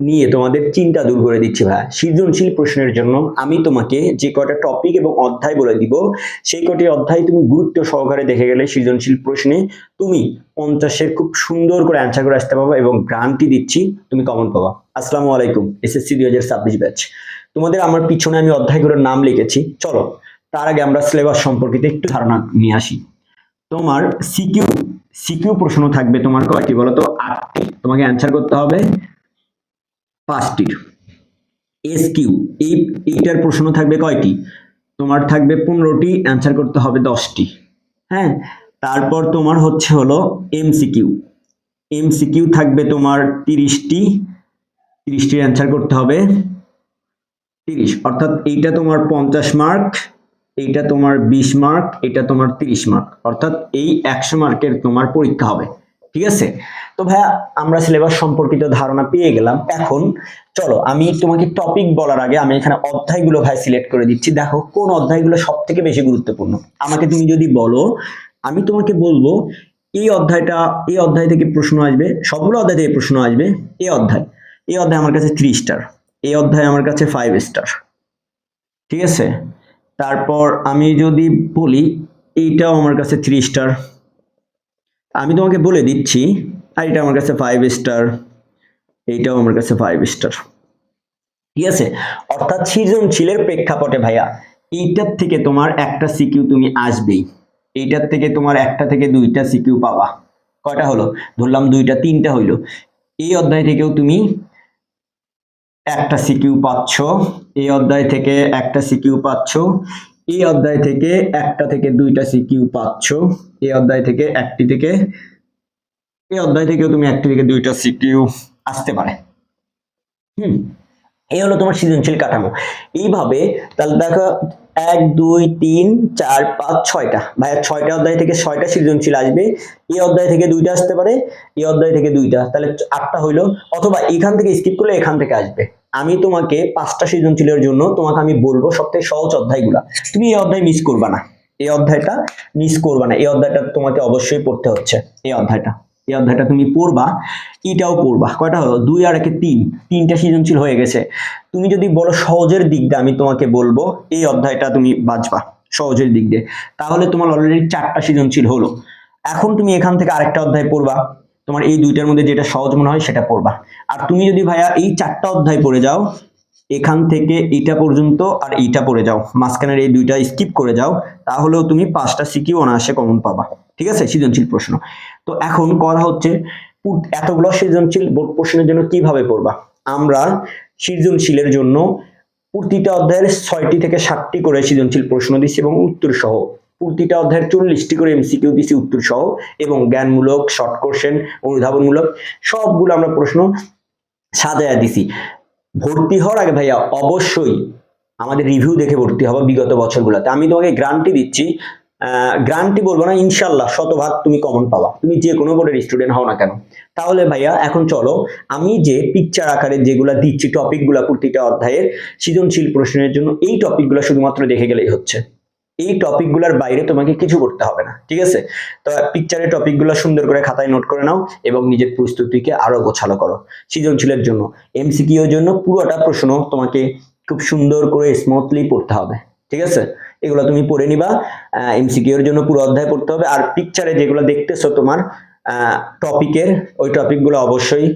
নিয়ে তোমাদের চিন্তা দূর করে দিচ্ছি ভাইয়া। সৃজনশীল প্রশ্নের জন্য আমি তোমাকে যে কটা টপিক এবং অধ্যায় বলে দিব, সেই কটি অধ্যায় তুমি গুরুত্ব সহকারে দেখে গেলে সৃজনশীল প্রশ্নে তুমি পঞ্চাশের খুব সুন্দর করে অ্যান্সার করে আসতে পারবা এবং গ্রান্টি দিচ্ছি, তুমি কমন পাবা। আসসালামু আলাইকুম, এসএসসি দুই হাজার ছাব্বিশ ব্যাচ তোমাদের আমার পিছনে আমি অধ্যায়গুলোর নাম লিখেছি। চলো, তার আগে আমরা সিলেবাস সম্পর্কিত একটু ধারণা নিয়ে আসি। তোমার সিকিউ সিকিউ প্রশ্ন থাকবে তোমার কয়টি বলো তো আটটি। তোমাকে অ্যান্সার করতে হবে। পাঁচটির এস কিউ এই, এইটার প্রশ্ন থাকবে কয়টি? তোমার থাকবে পনেরোটি অ্যান্সার করতে হবে দশটি। হ্যাঁ? তারপর তোমার হচ্ছে হলো এমসিকিউ এমসিকিউ থাকবে তোমার তিরিশটি। তিরিশটির অ্যান্সার করতে হবে। তিরিশ। অর্থাৎ এইটা তোমার পঞ্চাশ মার্ক এইটা তোমার বিশ মার্ক এটা তোমার তিরিশ মার্ক অর্থাৎ এই একশো মার্কের তোমার পরীক্ষা হবে। ঠিক আছে? তো ভাইয়া, আমরা সিলেবাস সম্পর্কিত ধারণা পেয়ে গেলাম। এখন চলো, আমি তোমাকে টপিক বলার আগে আমি এখানে অধ্যায়গুলো ভাই সিলেক্ট করে দিচ্ছি। দেখো, কোন অধ্যায়গুলো সব থেকে বেশি গুরুত্বপূর্ণ? আমাকে তুমি যদি বলো, আমি তোমাকে বলব, এই অধ্যায়টা, এই অধ্যায় থেকে প্রশ্ন আসবে, সবগুলো অধ্যায় থেকে প্রশ্ন আসবে এই অধ্যায়। এই অধ্যায় আমার কাছে থ্রি স্টার এই অধ্যায় আমার কাছে ফাইভ স্টার ঠিক আছে? তারপর আমি যদি বলি, এইটাও আমার কাছে থ্রি স্টার আমি তোমাকে বলে দিচ্ছি, আর এটা আমার কাছে ফাইভ স্টার এইটাও আমার কাছে ফাইভ স্টার ঠিক আছে? অর্থাৎ সৃজনশীলের প্রেক্ষাপটে ভাইয়া, এইটার থেকে তোমার একটা সিকিউ তুমি আসবেই। এইটার থেকে তোমার একটা থেকে দুইটা সিকিউ পাবা। কয়টা হলো? ধরলাম দুইটা, তিনটা হইল। এই অধ্যায় থেকেও তুমি একটা সিকিউ পাচ্ছ, এই অধ্যায় থেকে একটা সিকিউ পাচ্ছ এই অধ্যায় থেকে একটা থেকে দুইটা সিকিউ পাচ্ছ। এই অধ্যায় থেকে একটি থেকে, এই অধ্যায় থেকেও তুমি একটি থেকে দুইটা সিকিউ আসতে পারে। হুম, এই হলো তোমার সৃজনশীল কাঠামো। এইভাবে তাহলে দেখো, এক, দুই, তিন, চার, পাঁচ, ছয়টা। ভাইয়া, ছয়টা অধ্যায় থেকে ছয়টা সৃজনশীল আসবে। এই অধ্যায় থেকে দুইটা আসতে পারে, এই অধ্যায় থেকে দুইটা। তাহলে আটটা হইল, অথবা এখান থেকে স্কিপ করলে এখান থেকে আসবে। আমি তোমাকে পাঁচটা সৃজনশীলের জন্য তোমাকে আমি বলব সবথেকে সহজ অধ্যায়গুলা। তুমি এই অধ্যায় মিস করবা না। এই অধ্যায়টা মিস করবা না। এই অধ্যায়টা তোমাকে অবশ্যই পড়তে হচ্ছে। এই অধ্যায়টা। এই অধ্যায়টা তুমি পড়বা, এটাও পড়বা। কয়টা হলো? দুই আর একে তিন। তিনটা সৃজনশীল হয়ে গেছে। তুমি যদি বলো সহজের দিক দিয়ে আমি তোমাকে বলব, এই অধ্যায়টা তুমি বাঁচবা সহজের দিক দিয়ে। তাহলে তোমার অলরেডি চারটা সৃজনশীল হলো। এখন তুমি এখান থেকে আরেকটা অধ্যায় পড়বা। তোমার এই দুইটার মধ্যে যেটা সহজ মনে হয় সেটা পড়বা। আর তুমি যদি ভাইয়া এই চারটা অধ্যায় পড়ে যাও, এখান থেকে এইটা পর্যন্ত আর এইটা পড়ে যাও, মাঝখানের এই দুইটা স্কিপ করে যাও, তাহলেও তুমি পাঁচটা সিকিউ অনায়াসে কমন পাবা। ঠিক আছে? সৃজনশীল প্রশ্ন। তো এখন কথা হচ্ছে এতগুলো সৃজনশীল বোর্ড প্রশ্নের জন্য কীভাবে পড়বা? আমরা সৃজনশীলের জন্য প্রতিটা অধ্যায়ের ছয়টি থেকে সাতটি করে সৃজনশীল প্রশ্ন দিচ্ছি এবং উত্তর সহ প্রতিটা অধ্যায়ের চল্লিশটি করে এমসিকিউ দিচ্ছি উত্তর সহ এবং জ্ঞানমূলক শর্ট কোশ্চেন অনুধাবনমূলক, সবগুলো আমরা প্রশ্ন সাজায়া দিছি। ভর্তি হওয়ার আগে ভাইয়া অবশ্যই আমাদের রিভিউ দেখে ভর্তি হব বিগত বছরগুলোতে। আমি তোমাকে গ্রান্টি দিচ্ছি। গ্রান্টি বলব না ইনশাল্লাহ শতভাগ তুমি কমন পাবা। তুমি যে কোনো বোর্ডের স্টুডেন্ট হও না কেন। তাহলে ভাইয়া, এখন চলো, আমি যে পিকচার আকারে যেগুলা দিচ্ছি টপিকগুলা প্রতিটা অধ্যায়ের সৃজনশীল প্রশ্নের জন্য, এই টপিকগুলো শুধুমাত্র দেখে গেলেই হচ্ছে। এই টপিকগুলোর বাইরে তোমাকে কিছু করতে হবে না, ঠিক আছে? তো পিকচারের টপিকগুলো সুন্দর করে খাতায় নোট করে নাও এবং নিজের প্রস্তুতিকে আরও গোছালো করো। সৃজনশীলের জন্য এমসিকিউর জন্য পুরোটা প্রশ্ন তোমাকে খুব সুন্দর করে স্মুথলি পড়তে হবে, ঠিক আছে? এগুলো তুমি পড়ে নিবা এমসিকিউর জন্য পুরো অধ্যায় পড়তে হবে। আর পিকচারে যেগুলো দেখতেছো তোমার টপিকের ওই টপিকগুলো অবশ্যই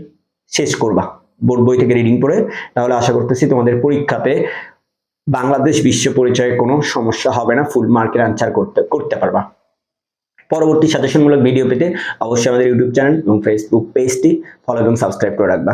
শেষ করবা, বোর্ড বই থেকে রিডিং পড়ে। তাহলে আশা করতেছি তোমাদের পরীক্ষাতে বাংলাদেশ বিশ্ব পরিচয়ে কোনো সমস্যা হবে না ফুল মার্কের আনসার করতে করতে পারবা। পরবর্তী সাজেশনমূলক ভিডিও পেতে অবশ্যই আমাদের ইউটিউব চ্যানেল এবং ফেসবুক পেজটি ফলো এবং সাবস্ক্রাইব করে রাখবা।